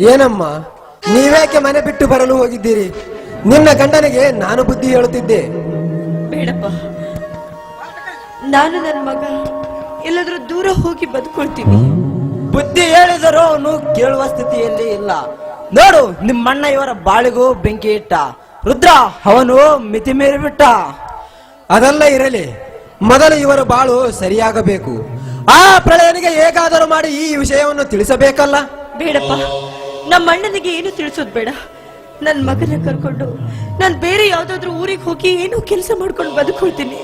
ಏನಮ್ಮ ನೀವೇಕೆ ಮನೆ ಬಿಟ್ಟು ಬರಲು ಹೋಗಿದ್ದೀರಿ? ನಿನ್ನ ಗಂಡನಿಗೆ ನಾನು ಬುದ್ಧಿ ಹೇಳುತ್ತಿದ್ದೆ. ಬೇಡಪ್ಪ. ನಾನು ನನ್ನ ಮಗ. ಎಲ್ಲಾದ್ರೂ ದೂರ ಹೋಗಿ ಬದುಕೊಳ್ತೀನಿ. ಬುದ್ಧಿ ಹೇಳಿದರೂ ಅವನು ಕೇಳುವ ಸ್ಥಿತಿಯಲ್ಲಿ ಇಲ್ಲ. ನೋಡು ನಿಮ್ಮಣ್ಣ ಇವರ ಬಾಳಿಗೂ ಬೆಂಕಿ ಇಟ್ಟ. ರುದ್ರ ಅವನು ಮಿತಿ ಮೀರಿ ಬಿಟ್ಟ. ಅದೆಲ್ಲ ಇರಲಿ. ಮೊದಲು ಇವರ ಬಾಳು ಸರಿಯಾಗಬೇಕು. ಆ ಪ್ರಳಯನಿಗೆ ಹೇಗಾದರೂ ಮಾಡಿ ಈ ವಿಷಯವನ್ನು ತಿಳಿಸಬೇಕಲ್ಲ? ಬೇಡಪ್ಪ. ನಮ್ಮ ಅಣ್ಣನಿಗೆ ಏನು ತಿಳಿಸೋದು ಬೇಡ. ನನ್ನ ಮಗನ ಕರ್ಕೊಂಡು ನಾನು ಬೇರೆ ಯಾವ್ದಾದ್ರು ಊರಿಗೆ ಹೋಗಿ ಏನೋ ಕೆಲಸ ಮಾಡ್ಕೊಂಡು ಬದುಕೊಳ್ತೀನಿ.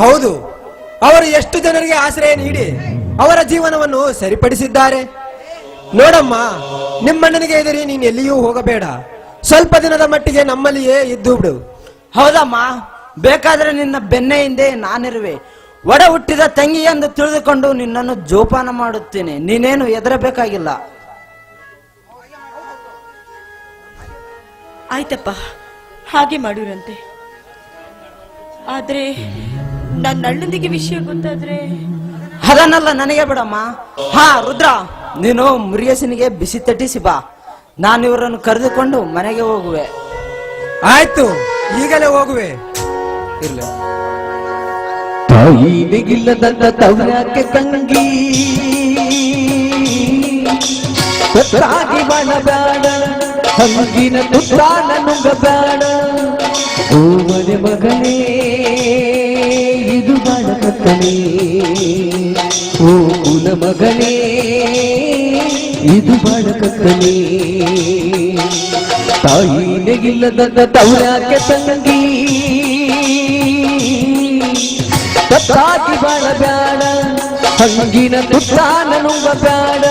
ಹೌದು ಅವರು ಎಷ್ಟು ಜನರಿಗೆ ಆಶ್ರಯ ನೀಡಿ ಅವರ ಜೀವನವನ್ನು ಸರಿಪಡಿಸಿದ್ದಾರೆ. ನೋಡಮ್ಮ ನಿಮ್ಮಣ್ಣನಿಗೆ ಎದುರಿ ನೀನು ಎಲ್ಲಿಯೂ ಹೋಗಬೇಡ. ಸ್ವಲ್ಪ ದಿನದ ಮಟ್ಟಿಗೆ ನಮ್ಮಲ್ಲಿಯೇ ಇದ್ದು ಬಿಡು. ಹೌದಮ್ಮ ಬೇಕಾದ್ರೆ ನಿನ್ನ ಬೆನ್ನ ಹಿಂದೆ ನಾನಿರುವೆ. ಒಡ ಹುಟ್ಟಿದ ತಂಗಿ ಎಂದು ತಿಳಿದುಕೊಂಡು ನಿನ್ನನ್ನು ಜೋಪಾನ ಮಾಡುತ್ತೇನೆ. ನೀನೇನು ಹೆದರಬೇಕಾಗಿಲ್ಲ. ಆಯ್ತಪ್ಪ ಹಾಗೆ ಮಾಡಿರಂತೆ. ಆದ್ರೆ ನನ್ನ ಅಣ್ಣನಿಗೆ ವಿಷಯ ಗೊತ್ತಾದ್ರೆ? ಅದನ್ನೆಲ್ಲ ನನಗೆ ಬಿಡಮ್ಮ. ಹಾ ರುದ್ರ ನೀನು ಮುರಿಯಸನಿಗೆ ಬಿಸಿ ತಟ್ಟಿಸಿ ಬಾ. ನಾನು ಇವರನ್ನು ಕರೆದುಕೊಂಡು ಮನೆಗೆ ಹೋಗುವೆ. ಆಯ್ತು ಈಗಲೇ ಹೋಗುವೆ. ಇರ್ಲಿ. ತಾಯಿ ನೆಗಿಲ್ಲದಂತ ತವರಕ್ಕೆ ತಂಗಿ ಸತ್ತಾಗಿ ಬಾಳಬೇಡ ಹಂಗಿನ ತುತ್ತಾನ ನುಂಗಬೇಡ ಓ ಮನೆ ಮಗನೇ, ಇದು ಬಾಳ ಕತ್ತನೆ ಓ ಕುಲ ಮಗನೇ, ಇದು ಬಾಳ ಕತ್ತನೆ ತಾಯಿ ನೆಗಿಲ್ಲದಂತ ತವರಕ್ಕೆ ತಂಗಿ ತಪ್ಪಾಗಿ ಬಾಳಬೇಡ ಹಂಗಿನ ತುತ್ತಾನ ನುಂಗಬೇಡ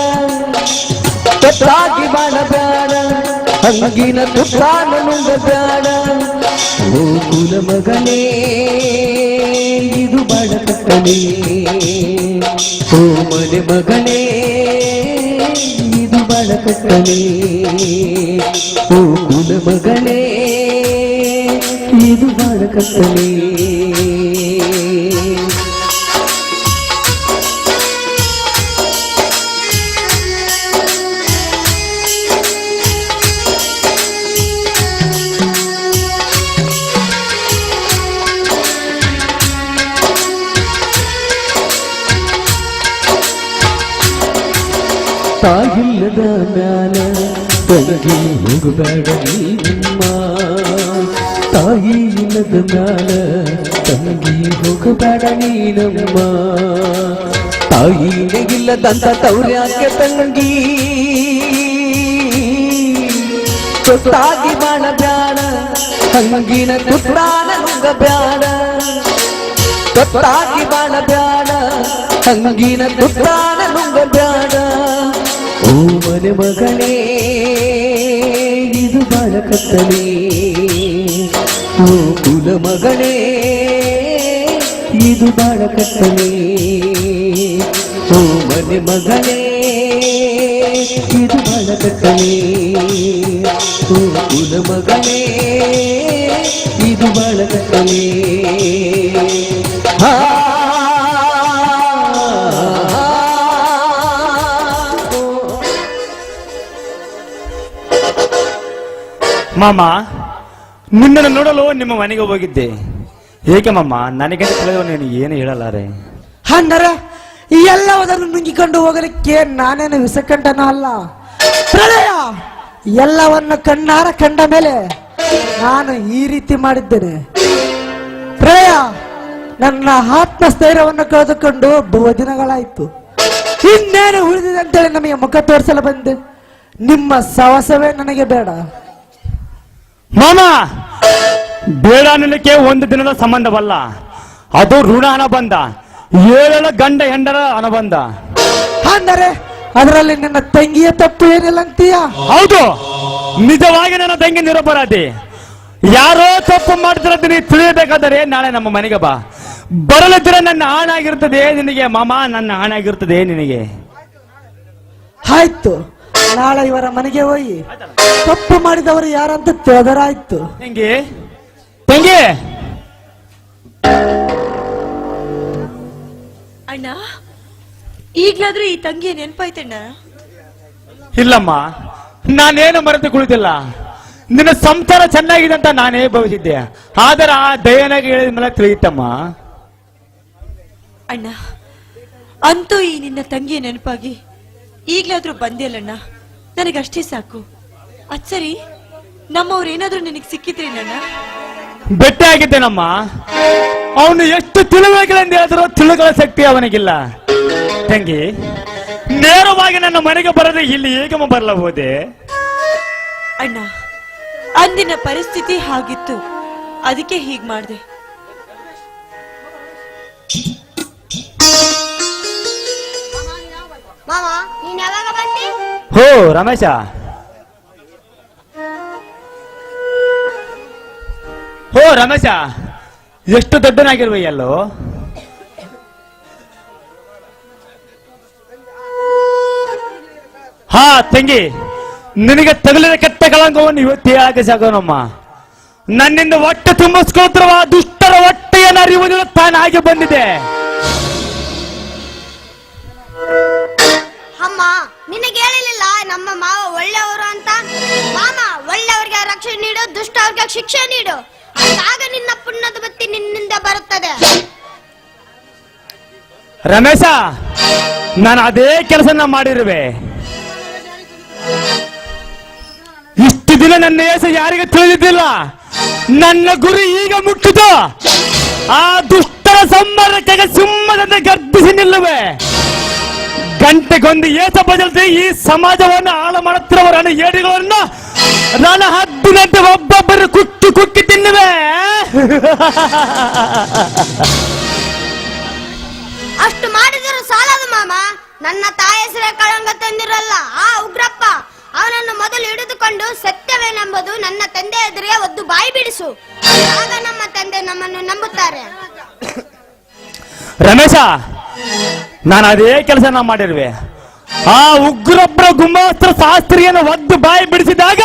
ತಪ್ಪಾಗಿ ಬಾಳಬೇಡ ಹಂಗಿನ ತುತ್ತಾನ ನುಂಗಬೇಡ ಓ ಕುಲ ಮಗನೇ, ಇದು ಬಾಳ ಕಟ್ಟನೆ ಓ ಮನೆ ಮಗನೇ, ಇದು ಬಾಳ ಕಟ್ಟನೆ ಓ ಕುಲ ಮಗನೇ, ಇದು ಬಾಳ ತಾಯಿಲ್ಲದ ಮ್ಯಾಲ ತಂಗಿ ಹೋಗಬೇಡ ನಿಮ್ಮ. ತಾಯಿ ಇಲ್ಲದ ಮ್ಯಾಲ ತಂಗಿ ಹೋಗಬೇಡ ನೀನಮ್ಮ ತಾಯಿನೇ ಇಲ್ಲದಂತ ತೌರ್ಯಾಕೆ ತಂಗಿ. ತೊತ್ತಾಗಿ ಬಾಳಬ್ಯಾಡ ಹಂಗಿನ ಕುತ್ತಾನ ನುಂಗಬ್ಯಾಡ ತೊತ್ತಾಗಿ ಬಾಳಬ್ಯಾಡ ಹಂಗಿನ ಕುತ್ತಾನ ನುಂಗಬ್ಯಾಡ ಓ ಮಗನೇ ಇದು ಬಾಳ ಕತ್ತಲೆ ಓ ಕುಲ ಮಗನೇ ಇದು ಬಾಳ ಕತ್ತಲೆ ಓ ಮಗನೇ ಇದು ಬಾಳ ಕತ್ತಲೆ ಓ ಕುಲ ಮಗನೇ ಇದು ಬಾಳ ಮಾಮ, ನಿನ್ನನ್ನು ನೋಡಲು ನಿಮ್ಮ ಮನೆಗೆ ಹೋಗಿದ್ದೆ. ಏಕೆ ಮಾಮ, ನನಗೆ ತಿಳಿದು ನೀನು ಏನು ಹೇಳಲಾರೆ ಅಂದರೆ ಎಲ್ಲವದನ್ನು ನುಂಗಿಕೊಂಡು ಹೋಗಲಿಕ್ಕೆ ನಾನೇನು ವಿಸಕಂಠನ ಅಲ್ಲ. ಪ್ರಳಯ, ಎಲ್ಲವನ್ನು ಕಣ್ಣಾರ ಕಂಡ ಮೇಲೆ ನಾನು ಈ ರೀತಿ ಮಾಡಿದ್ದೇನೆ. ಪ್ರಳಯ, ನನ್ನ ಆತ್ಮಸ್ಥೈರ್ಯವನ್ನು ಕಳೆದುಕೊಂಡು ಬಹು ದಿನಗಳಾಯ್ತು. ಇನ್ನೇನು ಉಳಿದಿದೆ ಅಂತೇಳಿ ನಮಗೆ ಮುಖ ತೋರಿಸಲು ಬಂದೆ. ನಿಮ್ಮ ಸವಸವೇ ನನಗೆ ಬೇಡ. ಮಾಮ ಬೇಡ ಅನ್ನಲಿಕ್ಕೆ ಒಂದು ದಿನದ ಸಂಬಂಧವಲ್ಲ. ಅದು ಋಣ ಅನುಬಂಧ ಏಳಲ ಗಂಡ ಹೆಂಡರ ಅನುಬಂಧ. ಅಂದರೆ ಅದರಲ್ಲಿ ನನ್ನ ತಂಗಿಯ ತಪ್ಪು ಏನಿಲ್ಲ ಅಂತೀಯ? ಹೌದು ನಿಜವಾಗಿ ನನ್ನ ತಂಗಿ ನಿರಪರಾಧಿ. ಯಾರೋ ತಪ್ಪು ಮಾಡ್ತಿರೋದು ನೀ ತಿಳಿಯಬೇಕಾದರೆ ನಾಳೆ ನಮ್ಮ ಮನೆಗೆ ಬಾ. ಬರಲಿದ್ದರೆ ನನ್ನ ಆಣಾಗಿರ್ತದೆ ನಿನಗೆ ಮಾಮ ನನ್ನ ಆಣಾಗಿರ್ತದೆ ನಿನಗೆ. ಆಯ್ತು. ನಾಳೆ ಇವರ ಮನೆಗೆ ಹೋಗಿ ತಪ್ಪು ಮಾಡಿದವರು ಯಾರಂತ ತಿಳಿದರಾಯ್ತು ಹೆಂಗೆ? ಹೆಂಗೆ? ಅಣ್ಣ ಈಗ್ಲಾದ್ರೂ ಈ ತಂಗಿ ನೆನ್ಪಾಯ್ತಣ್ಣ? ಇಲ್ಲಮ್ಮ ನಾನೇನು ಮರೆತು ಕುಳಿತಿಲ್ಲ. ನಿನ್ನ ಸಂಸಾರ ಚೆನ್ನಾಗಿದೆ ಅಂತ ನಾನೇ ಭಾವಿಸಿದ್ದೆ. ಆದರೆ ಆ ದಯನಾಗಿ ಹೇಳಿದ ಮೇಲೆ ತಿಳಿಯಿತಮ್ಮ ಅಣ್ಣ ಅಂತೂ ಈ ನಿನ್ನ ತಂಗಿಯ ನೆನಪಾಗಿ ಈಗ್ಲಾದ್ರೂ ಬಂದಿಯಲ್ಲಣ್ಣ? ನನಗಷ್ಟೇ ಸಾಕು. ಅಚ್ಚರಿ ಸರಿ ನಮ್ಮವ್ರು ಏನಾದ್ರೂ ನಿನಗೆ ನನ್ನ? ಬೆಟ್ಟ ಆಗಿದ್ದೇನಮ್ಮ? ಅವನು ಎಷ್ಟು ತಿಳುವಳಿಕೆಯಿಂದ ಹೇಳಿದ್ರು ತಿಳುಗಳ ಶಕ್ತಿ ಅವನಿಗಿಲ್ಲ. ತಂಗಿ ನೇರವಾಗಿ ನನ್ನ ಮನೆಗೆ ಬರದೆ ಇಲ್ಲಿ ಹೇಗಮ್ಮ ಹೋದೆ? ಅಣ್ಣ ಅಂದಿನ ಪರಿಸ್ಥಿತಿ ಹಾಗಿತ್ತು. ಅದಕ್ಕೆ ಹೀಗ್ ಮಾಡ್ದೆ. ಮಾವ ನೀನ್ ಯಾವಾಗ ಬಂದಿ? ಹೋ, ರಮೇಶ. ಹೋ, ರಮೇಶ. ಎಷ್ಟು ದೊಡ್ಡನಾಗಿರುವೆಯಲ್ಲೋ ಹಾ, ತಂಗಿ. ನಿನಗೆ ತಗಲಿನ ಕೆಟ್ಟ ಕಳಂಕವನ್ನು ಇವತ್ತು ಹೇಳಕ್ಕೆ ಸಾಕೋನಮ್ಮ ನನ್ನಿಂದ ಹೊಟ್ಟೆ ತುಂಬಿಸ್ಕೊಳ್ತಿರುವ ದುಷ್ಟರ ಹೊಟ್ಟೆಯನ್ನು ಅರಿವುದಿಲ್ಲ ತಾನಾಗಿ ಬಂದಿದೆ. ಅಮ್ಮ ನಿನಗೆ ಹೇಳಿಲ್ಲ ನಮ್ಮ ಮಾವ ಒಳ್ಳೆಯವರು ಅಂತ? ಮಾಮ, ಒಳ್ಳೆಯವರಿಗೆ ರಕ್ಷಣೆ ನೀಡು, ದುಷ್ಟವ್ರಿಗೆ ಶಿಕ್ಷೆ ನೀಡು. ಆಗ ನಿನ್ನ ಪುಣ್ಯದ ಬತ್ತಿ ನಿನ್ನಿಂದ ಬರುತ್ತದೆ. ರಮೇಶ, ನಾನು ಅದೇ ಕೆಲಸನ ಮಾಡಿರುವೆ. ಇಷ್ಟು ದಿನ ನನ್ನ ಹೆಸರು ಯಾರಿಗೆ ತಿಳಿದಿದ್ದಿಲ್ಲ. ನನ್ನ ಗುರಿ ಈಗ ಮುಟ್ಟಿತು. ಆ ದುಷ್ಟರ ಸಂಬರಕ್ಕೆ ಸಿಂಹದಂತೆ ಗರ್ಭಿಸಿ ನಿಲ್ಲುವೆ. ಗಂಟೆಗೊಂದು ಏತ ಈ ಸಮಾಜವನ್ನು ಹಾಳು ಮಾಡುತ್ತಿರುವ ರಣ ಏಡಿಗಳನ್ನು ನನ್ನ ಹದ್ದಿನಂತೆ ಒಬ್ಬೊಬ್ಬರು ಕುಕ್ಕಿ ಕುಕ್ಕಿ ತಿನ್ನುವೆ. ಅಷ್ಟು ಮಾಡಿದರೂ ಸಾಲದು ಮಾಮ. ನನ್ನ ತಾಯಿ ಹೆಸರೇ ಕಳಂಗ ತಂದಿರಲ್ಲ. ಆ ಉಗ್ರಪ್ಪ ಅವನನ್ನು ಮೊದಲು ಹಿಡಿದುಕೊಂಡು ಸತ್ಯವೇನೆಂಬುದು ನನ್ನ ತಂದೆ ಎದುರಿಗೆ ಒದ್ದು ಬಾಯಿ ಬಿಡಿಸು. ಆಗ ನಮ್ಮ ತಂದೆ ನಮ್ಮನ್ನು ನಂಬುತ್ತಾರೆ. ರಮೇಶ ನಾನು ಅದೇ ಕೆಲಸನ ಮಾಡಿರುವೆ. ಆ ಉಗ್ರೊಬ್ಬರ ಗುಮಾಸ್ತ್ರ ಶಾಸ್ತ್ರಿಯನ್ನು ಒದ್ದು ಬಾಯಿ ಬಿಡಿಸಿದಾಗ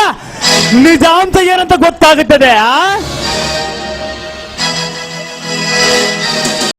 ನಿಜಾಂತ ಏನಂತ ಗೊತ್ತಾಗುತ್ತದೆ, ಆ?